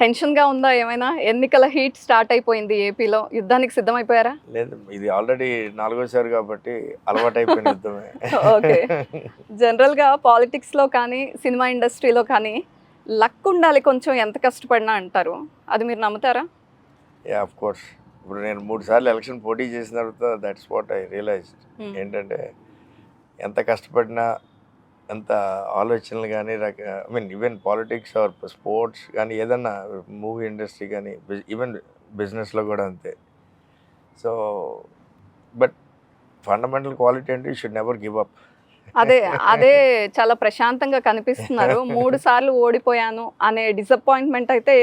టెన్షన్గా ఉందా ఏమైనా? ఎన్నికల హీట్ స్టార్ట్ అయిపోయింది ఏపీలో. యుద్ధానికి సిద్ధమైపోయారా? లేదు ఇది ఆల్రెడీ నాలుగోసారి కాబట్టి అలవాటు అయిపోయిన యుద్ధమే. Okay. జనరల్గా పాలిటిక్స్లో కానీ సినిమా ఇండస్ట్రీలో కానీ లక్ ఉండాలి కొంచెం ఎంత కష్టపడినా అంటారు. అది మీరు నమ్ముతారా? యా ఆఫ్ కోర్స్ ఇప్పుడు నేను మూడు సార్లు ఎలక్షన్ పోటీ చేసిన తర్వాత that's what I realize Hmm. ఏంటంటే ఎంత కష్టపడినా ఎంత ఆలోచనలు కానీ రక I mean even politics or sports కానీ ఏదన్నా మూవీ ఇండస్ట్రీ కానీ ఈవెన్ బిజినెస్లో కూడా అంతే. సో బట్ ఫండమెంటల్ క్వాలిటీ అంటే you should never give up అదే అదే చాలా ప్రశాంతంగా కనిపిస్తున్నారు. మూడు సార్లు ఓడిపోయాను అనే డిసప్పాయింట్మెంట్ అయితే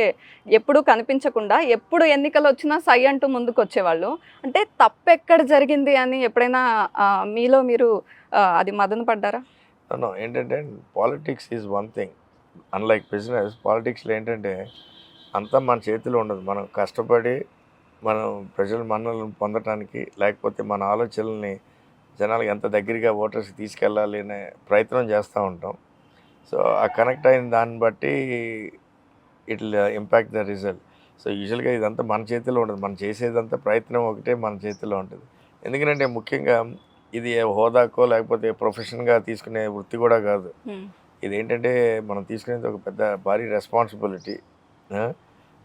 ఎప్పుడూ కనిపించకుండా ఎప్పుడు ఎన్నికలు వచ్చినా సై అంటూ ముందుకు వచ్చేవాళ్ళు అంటే తప్పు ఎక్కడ జరిగింది అని ఎప్పుడైనా మీలో మీరు అది మదన పడ్డారా? నో ఏంటంటే politics is one thing unlike business పాలిటిక్స్లో ఏంటంటే అంతా మన చేతిలో ఉండదు. మనం కష్టపడి మనం ప్రజల మన్నలను పొందటానికి లేకపోతే మన ఆలోచనల్ని జనాలకు ఎంత దగ్గరగా ఓటర్స్ తీసుకెళ్ళాలి అనే ప్రయత్నం చేస్తూ ఉంటాం. సో ఆ కనెక్ట్ అయిన దాన్ని బట్టి it impact the result so యూజువల్గా ఇదంతా మన చేతిలో ఉండదు. మనం చేసేదంతా ప్రయత్నం ఒకటే మన చేతిలో ఉంటుంది. ఎందుకంటే ముఖ్యంగా ఇది ఏ హోదాకో లేకపోతే ప్రొఫెషన్గా తీసుకునే వృత్తి కూడా కాదు. ఇది ఏంటంటే మనం తీసుకునేది ఒక పెద్ద భారీ responsibility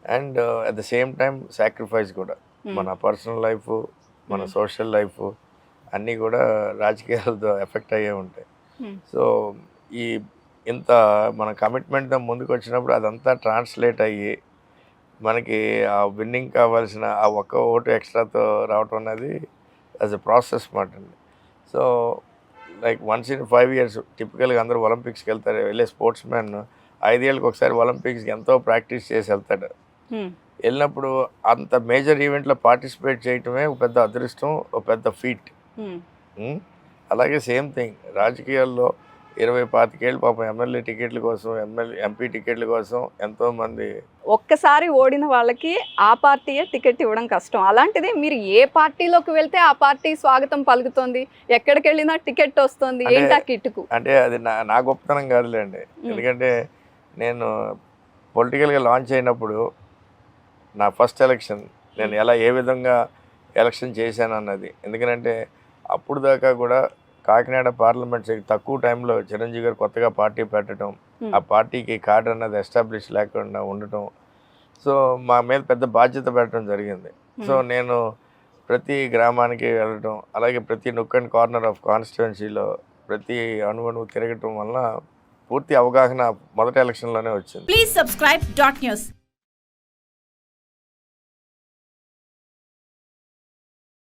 and at the same time sacrifice కూడా. మన పర్సనల్ లైఫ్ మన. సోషల్ లైఫ్ అన్నీ కూడా రాజకీయాలతో ఎఫెక్ట్ అయ్యే ఉంటాయి. సో ఈ ఇంత మన కమిట్మెంట్తో ముందుకు వచ్చినప్పుడు అదంతా ట్రాన్స్లేట్ అయ్యి మనకి ఆ విన్నింగ్ కావాల్సిన ఆ ఒక్క ఓటు ఎక్స్ట్రాతో రావటం అనేది యాజ్ అ ప్రాసెస్ మాట అండి so like once in five years టిపికల్గా అందరూ ఒలింపిక్స్కి వెళ్తారు వెళ్ళే స్పోర్ట్స్ మ్యాన్ ఐదేళ్ళకి ఒకసారి ఒలింపిక్స్కి ఎంతో ప్రాక్టీస్ చేసి వెళ్తాడు. వెళ్ళినప్పుడు అంత మేజర్ ఈవెంట్లో పార్టిసిపేట్ చేయటమే ఒక పెద్ద అదృష్టం ఒక పెద్ద ఫీట్ అలాగే సేమ్ థింగ్ రాజకీయాల్లో ఇరవై పాతికేళ్ళు పాపం ఎమ్మెల్యే టికెట్ల కోసం ఎమ్మెల్యే ఎంపీ టికెట్ల కోసం ఎంతోమంది ఒక్కసారి ఓడిన వాళ్ళకి ఆ పార్టీయే టికెట్ ఇవ్వడం కష్టం. అలాంటిది మీరు ఏ పార్టీలోకి వెళ్తే ఆ పార్టీ స్వాగతం పలుకుతోంది? ఎక్కడికి వెళ్ళినా టికెట్ వస్తుంది. ఏంటా కిట్టుకు అంటే అది నా నా గొప్పతనం కాదులేండి. ఎందుకంటే నేను పొలిటికల్గా లాంచ్ అయినప్పుడు నా ఫస్ట్ ఎలక్షన్ నేను ఎలా ఏ విధంగా ఎలక్షన్ చేశాను అన్నది ఎందుకంటే అప్పుడు దాకా కూడా కాకినాడ పార్లమెంట్ తక్కువ టైంలో చిరంజీవి గారు కొత్తగా పార్టీ పెట్టడం. ఆ పార్టీకి కార్డు అన్నది ఎస్టాబ్లిష్ లేకుండా ఉండటం. సో మా మీద పెద్ద బాధ్యత పెట్టడం జరిగింది. సో నేను ప్రతి గ్రామానికి వెళ్ళటం అలాగే ప్రతి నుక్ అండ్ కార్నర్ ఆఫ్ కాన్స్టిట్యున్సీలో ప్రతి అణువణువు తిరగటం వల్ల పూర్తి అవగాహన మొదటి ఎలక్షన్లోనే వచ్చింది. Please subscribe dot news.